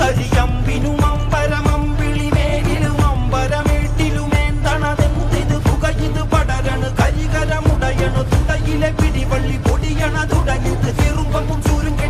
കരിയമ്പിനും അമ്പരമമ്പിളിമേലിലും അമ്പരമേട്ടിലുമേന്തണതെന്തിത് പുകയിത് പടരണു കരികരമുടയണു തുടയിലെ പിടിവള്ളി പൊടിയണ തുടങ്ങിത് ചെറുമ്പും ചൂരും കെട്ടി